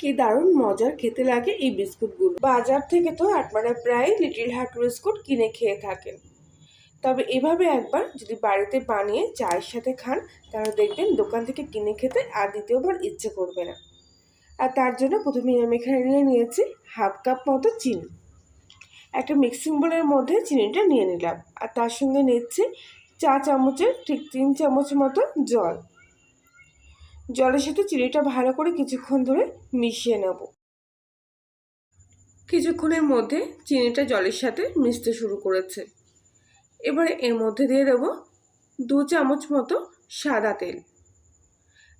কি দারুণ মজার খেতে লাগে এই বিস্কুটগুলো। বাজার থেকে তো আপনারা প্রায় লিটিল হার্ট বিস্কুট কিনে খেয়ে থাকেন। তবে এভাবে একবার যদি বাড়িতে বানিয়ে চায়ের সাথে খান, তাহলে দেখবেন দোকান থেকে কিনে খেতে আর দ্বিতীয়বার ইচ্ছে করবে না। আর তার জন্য প্রথমে আমি এখানে নিয়ে নিয়েছি হাফ কাপ মতো চিনি। একটা মিক্সিং বোলের মধ্যে চিনিটা নিয়ে নিলাম। আর তার সঙ্গে নিচ্ছি চা চামচের ঠিক তিন চামচ মতো জল। জলের সাথে চিনিটা ভালো করে কিছুক্ষণ ধরে মিশিয়ে নেব। কিছুক্ষণের মধ্যে চিনিটা জলের সাথে মিশতে শুরু করেছে। এবারে এর মধ্যে দিয়ে দেব দু চামচ মতো সাদা তেল।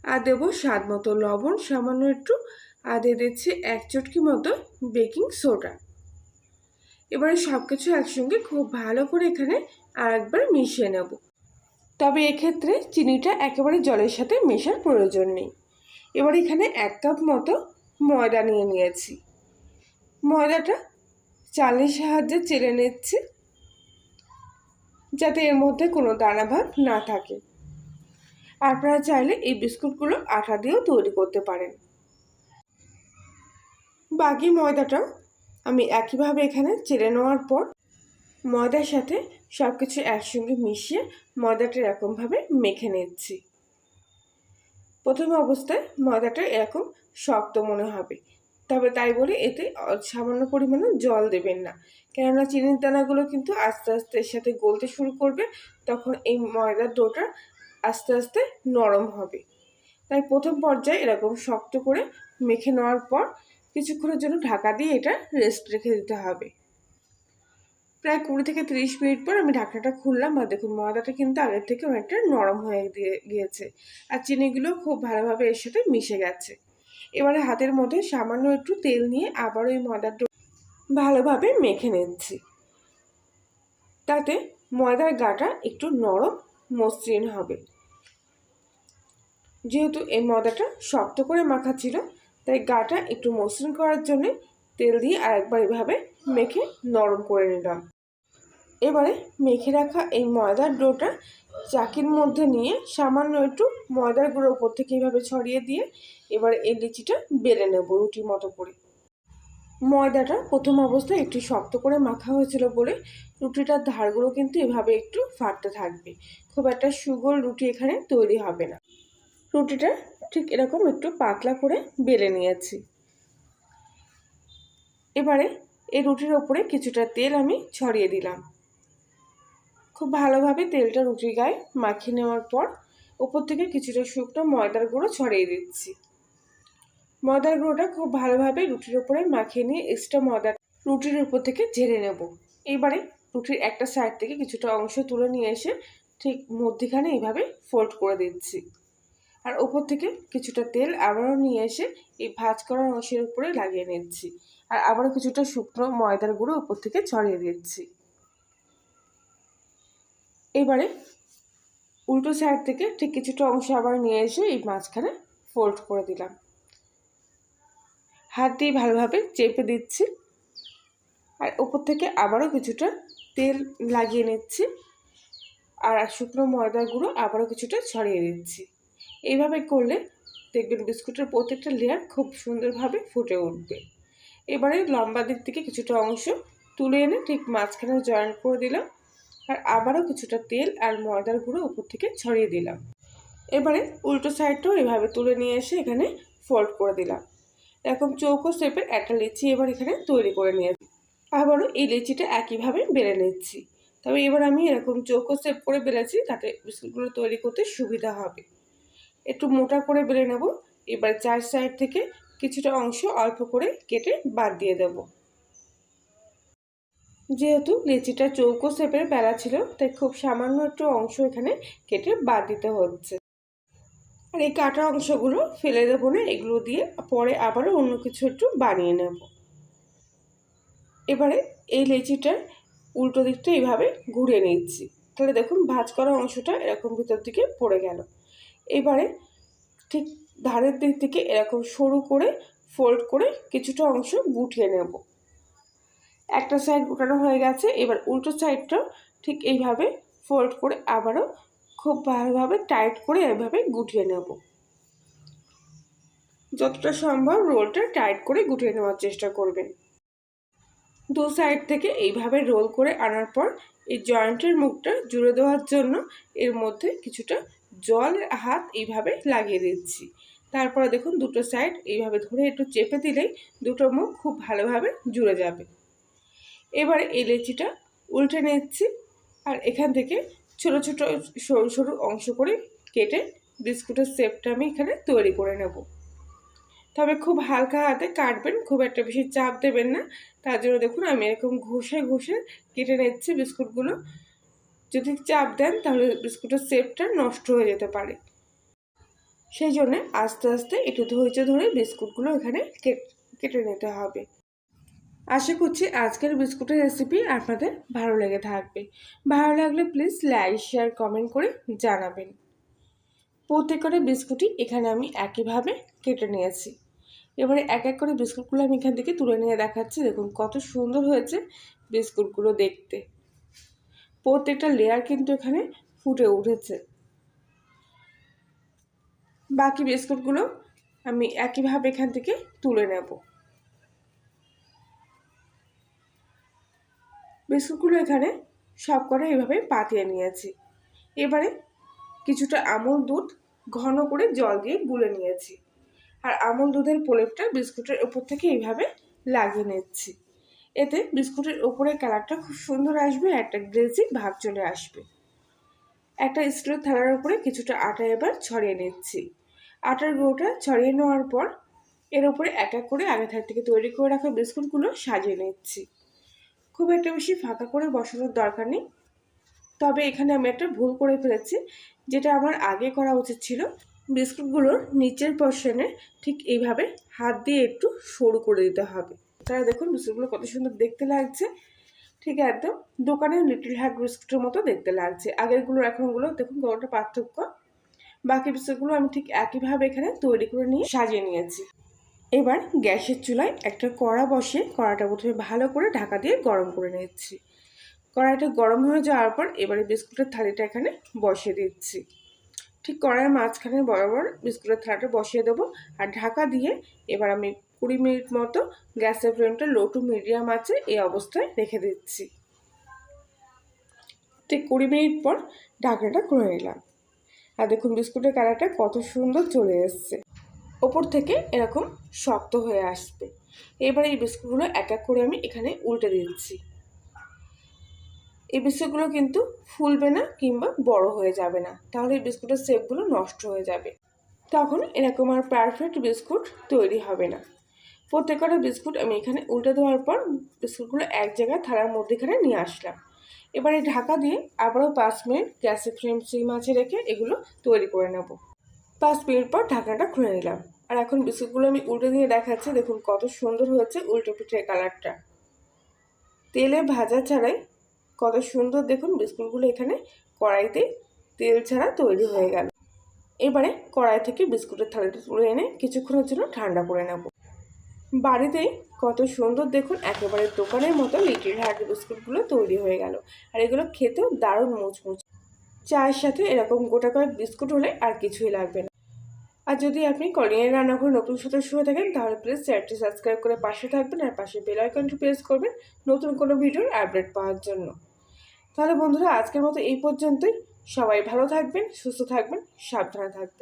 আর দেব স্বাদ মতো লবণ, সামান্য একটু, আর দিয়ে দিচ্ছি এক চটকি মতো বেকিং সোডা। এবারে সব কিছু একসঙ্গে খুব ভালো করে এখানে আর একবার মিশিয়ে নেব। তবে এক্ষেত্রে চিনিটা একেবারে জলের সাথে মেশার প্রয়োজন নেই। এবার এখানে এক কাপ মতো ময়দা নিয়ে নিয়েছি। ময়দাটা চালের সাহায্যে চেলে নিচ্ছি যাতে এর মধ্যে কোনো দানা দানাভাব না থাকে। আপনারা চাইলে এই বিস্কুটগুলো আটা দিয়েও তৈরি করতে পারেন। বাকি ময়দাটাও আমি একইভাবে এখানে চেলে নেওয়ার পর ময়দার সাথে সব কিছু একসঙ্গে মিশিয়ে ময়দাটা এরকমভাবে মেখে নিচ্ছি। প্রথম অবস্থায় ময়দাটা এরকম শক্ত মনে হবে। তবে তাই বলে এতে সামান্য পরিমাণে জল দেবেন না। কেননা চিনির দানাগুলো কিন্তু আস্তে আস্তে এর সাথে গলতে শুরু করবে, তখন এই ময়দার ডোটা আস্তে আস্তে নরম হবে। তাই প্রথম পর্যায়ে এরকম শক্ত করে মেখে নেওয়ার পর কিছুক্ষণের জন্য ঢাকা দিয়ে এটা রেস্ট রেখে দিতে হবে। প্রায় কুড়ি থেকে তিরিশ মিনিট পর আমি ঢাকনাটা খুললাম আর দেখুন ময়দাটা কিন্তু আগের থেকে অনেকটা নরম হয়ে দিয়ে গিয়েছে। আর চিনিগুলো খুব ভালোভাবে এর সাথে মিশে গেছে। এবারে হাতের মধ্যে সামান্য একটু তেল নিয়ে আবারও ওই ময়দার ভালোভাবে মেখে নিচ্ছি। তাতে ময়দার গাটা একটু নরম মসৃণ হবে। যেহেতু এই ময়দাটা শক্ত করে মাখা ছিল, তাই গাটা একটু মসৃণ করার জন্যে তেল দিয়ে আরেকবার এভাবে মেখে নরম করে নিলাম। এবারে মেখে রাখা এই ময়দার ডোটা চাকির মধ্যে নিয়ে সামান্য একটু ময়দার গুঁড়ো ওপর থেকে এইভাবে ছড়িয়ে দিয়ে এবারে এই লিচিটা বেলে নেব রুটির মতো করে। ময়দাটা প্রথম অবস্থায় একটু শক্ত করে মাখা হয়েছিল বলে রুটিটার ধারগুলো কিন্তু এভাবে একটু ফাটতে থাকবে। খুব একটা সুগোল রুটি এখানে তৈরি হবে না। রুটিটা ঠিক এরকম একটু পাতলা করে বেলে নিয়েছি। এবারে এই রুটির ওপরে কিছুটা তেল আমি ছড়িয়ে দিলাম। খুব ভালোভাবে তেলটা রুটির গায়ে মাখিয়ে নেওয়ার পর ওপর থেকে কিছুটা শুকনো ময়দার গুঁড়ো ছড়িয়ে দিচ্ছি। ময়দার গুঁড়োটা খুব ভালোভাবে রুটির ওপরে মাখিয়ে নিয়ে এক্সট্রা ময়দা রুটির উপর থেকে ঝেড়ে নেব। এবারে রুটির একটা সাইড থেকে কিছুটা অংশ তুলে নিয়ে এসে ঠিক মধ্যিখানে এইভাবে ফোল্ড করে দিচ্ছি। আর ওপর থেকে কিছুটা তেল আবারও নিয়ে এসে এই ভাজ করা অংশের উপরে লাগিয়ে নিচ্ছি। আর আবারও কিছুটা শুকনো ময়দার গুঁড়ো উপর থেকে ছড়িয়ে দিচ্ছি। এবারে উল্টো সাইড থেকে ঠিক কিছুটা অংশ আবার নিয়ে এসে এই মাঝখানে ফোল্ড করে দিলাম। হাত দিয়ে ভালোভাবে চেপে দিচ্ছি। আর ওপর থেকে আবারও কিছুটা তেল লাগিয়ে নিচ্ছি। আর শুকনো ময়দার গুঁড়ো আবারও কিছুটা ছড়িয়ে দিচ্ছি। এইভাবে করলে দেখবেন বিস্কুটের প্রত্যেকটা লেয়ার খুব সুন্দরভাবে ফুটে উঠবে। এবারে লম্বা দিক থেকে কিছুটা অংশ তুলে এনে ঠিক মাঝখানে জয়েন করে দিলাম আর আবারও কিছুটা তেল আর ময়দার গুঁড়ো উপর থেকে ছড়িয়ে দিলাম। এবারে উল্টো সাইডটাও এভাবে তুলে নিয়ে এসে এখানে ফোল্ড করে দিলাম। এরকম চৌকো শেপের একটা লিচি এবার এখানে তৈরি করে নিয়ে আবারও এই লিচিটা একইভাবে বেড়ে নিচ্ছি। তবে এবার আমি এরকম চৌকো শেপ করে বেড়েছি তাতে বিস্কুটগুলো তৈরি করতে সুবিধা হবে। একটু মোটা করে বেড়ে নেব। এবার চার সাইড থেকে কিছুটা অংশ অল্প করে কেটে বাদ দিয়ে দেব। যেহেতু লিচিটা চৌকো শেপের বেলা ছিল, তাই খুব সামান্য একটু অংশ এখানে কেটে বাদ দিতে হচ্ছে। আর এই কাটা অংশগুলো ফেলে দেবো না, এগুলো দিয়ে পরে আবারও অন্য কিছু একটু বানিয়ে নেব। এবারে এই লেচিটার উল্টো দিকটা এইভাবে ঘুরে নিচ্ছি। তাহলে দেখুন, ভাজ করা অংশটা এরকম ভিতর দিকে পড়ে গেল। এবারে ঠিক ধারের দিক থেকে এরকম সরু করে ফোল্ড করে কিছুটা অংশ গুটিয়ে নেব। একটা সাইড গুটানো হয়ে গেছে, এবার উল্টো সাইডটাও ঠিক এইভাবে ফোল্ড করে আবারও খুব ভালোভাবে টাইট করে এভাবে গুটিয়ে নেব। যতটা সম্ভব রোলটা টাইট করে গুটিয়ে নেওয়ার চেষ্টা করবেন। দু সাইড থেকে এইভাবে রোল করে আনার পর এই জয়েন্টের মুখটা জুড়ে দেওয়ার জন্য এর মধ্যে কিছুটা জল হাত এইভাবে লাগিয়ে দিচ্ছি। তারপরে দেখুন দুটো সাইড এইভাবে ধরে একটু চেপে দিলেই দুটো মুখ খুব ভালোভাবে জুড়ে যাবে। এবার এই লেচিটা উল্টে নিচ্ছি আর এখান থেকে ছোট ছোট সরু সরু অংশ করে কেটে বিস্কুটের শেপটা আমি এখানে তৈরি করে নেব। তবে খুব হালকা হাতে কাটবেন, খুব একটা বেশি চাপ দেবেন না। তার জন্য দেখুন আমি এরকম ঘষে ঘষে কেটে নিচ্ছি বিস্কুটগুলো। যদি চাপ দেন তাহলে বিস্কুটের শেপটা নষ্ট হয়ে যেতে পারে। সেই জন্যে আস্তে আস্তে একটু ধৈর্য ধরে বিস্কুটগুলো এখানে কেটে নিতে হবে। আশা করছি আজকের বিস্কুটের রেসিপি আপনাদের ভালো লেগে থাকবে। ভালো লাগলে প্লিজ লাইক শেয়ার কমেন্ট করে জানাবেন। প্রত্যেক করে বিস্কুটই এখানে আমি একইভাবে কেটে নিয়েছি। এবারে এক এক করে বিস্কুটগুলো আমি এখান থেকে তুলে নিয়ে দেখাচ্ছি। দেখুন কত সুন্দর হয়েছে বিস্কুটগুলো দেখতে। প্রত্যেকটা লেয়ার কিন্তু এখানে ফুটে উঠেছে। বাকি বিস্কুটগুলো আমি একইভাবে এখান থেকে তুলে নেব। বিস্কুটগুলো এখানে সব করে এভাবে পাতিয়ে নিয়েছি। এবারে কিছুটা আমল দুধ ঘন করে জল দিয়ে গুলে নিয়েছি। আর আমল দুধের প্রলেপটা বিস্কুটের ওপর থেকে এইভাবে লাগিয়ে নিচ্ছি। এতে বিস্কুটের ওপরের কালারটা খুব সুন্দর আসবে একটা গ্রেজি ভাব চলে আসবে। একটা স্টিলের থালার উপরে কিছুটা আটা এবার ছড়িয়ে নিচ্ছি। আটার গুঁড়োটা ছড়িয়ে নেওয়ার পর এর উপরে এক এক করে আগে থাক থেকে তৈরি করে রাখা বিস্কুটগুলো সাজিয়ে নিচ্ছি। খুব একটা বেশি ফাঁকা করে বসানোর দরকার নেই। তবে এখানে আমি একটা ভুল করে ফেলেছি, যেটা আমার আগে করা উচিত ছিল। বিস্কুটগুলোর নিচের পোর্শনে ঠিক এইভাবে হাত দিয়ে একটু সরু করে দিতে হবে। তারা দেখুন বিস্কুটগুলো কত সুন্দর দেখতে লাগছে। ঠিক একদম দোকানের লিটল হার্ট বিস্কুটের মতো দেখতে লাগছে। আগেরগুলো এখনগুলো দেখুন কতটা পার্থক্য। বাকি বিস্কুটগুলো আমি ঠিক একইভাবে এখানে তৈরি করে নিয়ে সাজিয়ে নিয়েছি। এবার গ্যাসের চুলায় একটা কড়া বসে কড়াটা প্রথমে ভালো করে ঢাকা দিয়ে গরম করে নিচ্ছি। কড়াইটা গরম হয়ে যাওয়ার পর এবারে বিস্কুটের থালিটা এখানে বসিয়ে দিচ্ছি। ঠিক কড়াইয়ের মাঝখানে বরাবর বিস্কুটের থালাটা বসিয়ে দেবো আর ঢাকা দিয়ে এবার আমি কুড়ি মিনিট মতো গ্যাসের ফ্লেমটা লো টু মিডিয়াম আছে এই অবস্থায় রেখে দিচ্ছি। ঠিক কুড়ি মিনিট পর ঢাকনাটা খুলে নিলাম। আর দেখুন বিস্কুটের কালারটা কত সুন্দর চলে এসছে। ওপর থেকে এরকম শক্ত হয়ে আসবে। এবার এই বিস্কুটগুলো এক এক করে আমি এখানে উল্টে দিচ্ছি। এই বিস্কুটগুলো কিন্তু ফুলবে না কিংবা বড় হয়ে যাবে না। তাহলে এই বিস্কুটের শেপগুলো নষ্ট হয়ে যাবে। তখন এরকম আর পারফেক্ট বিস্কুট তৈরি হবে না। প্রত্যেকটা বিস্কুট আমি এখানে উল্টে দেওয়ার পর বিস্কুটগুলো এক জায়গায় থালার মধ্যেখানে নিয়ে আসলাম। এবারে ঢাকা দিয়ে আবারও পাঁচ মিনিট গ্যাসে ফ্লেম সিম আছে রেখে এগুলো তৈরি করে নেব। পাঁচ মিনিট পর ঢাকাটা খুলে নিলাম। আর এখন বিস্কুটগুলো আমি উল্টে দিয়ে দেখাচ্ছি, দেখুন কত সুন্দর হয়েছে উল্টো পিঠের কালারটা। তেলে ভাজা ছাড়াই কত সুন্দর দেখুন বিস্কুটগুলো এখানে কড়াইতে তেল ছাড়া তৈরি হয়ে গেল। এবারে কড়াই থেকে বিস্কুটের থালিটা তুলে এনে কিছুক্ষণের জন্য ঠান্ডা করে নেব। বাড়িতেই কত সুন্দর দেখুন, একেবারে দোকানের মতো লিটিল হার্ট বিস্কুটগুলো তৈরি হয়ে গেল। আর এগুলো খেতেও দারুণ মুচমুচ। চায়ের সাথে এরকম গোটা কয়েক বিস্কুট হলে আর কিছুই লাগবে না। আর যদি আপনি কলিয়ার রান্নাঘর নতুন সদস্য হয়ে থাকেন, তাহলে প্লিজ চ্যানেলটি সাবস্ক্রাইব করে পাশে থাকবেন আর পাশে বেল আইকনটি প্রেস করবেন নতুন কোনো ভিডিওর আপডেট পাওয়ার জন্য। তাহলে বন্ধুরা, আজকের মতো এই পর্যন্তই। সবাই ভালো থাকবেন, সুস্থ থাকবেন, সাবধানে থাকবেন।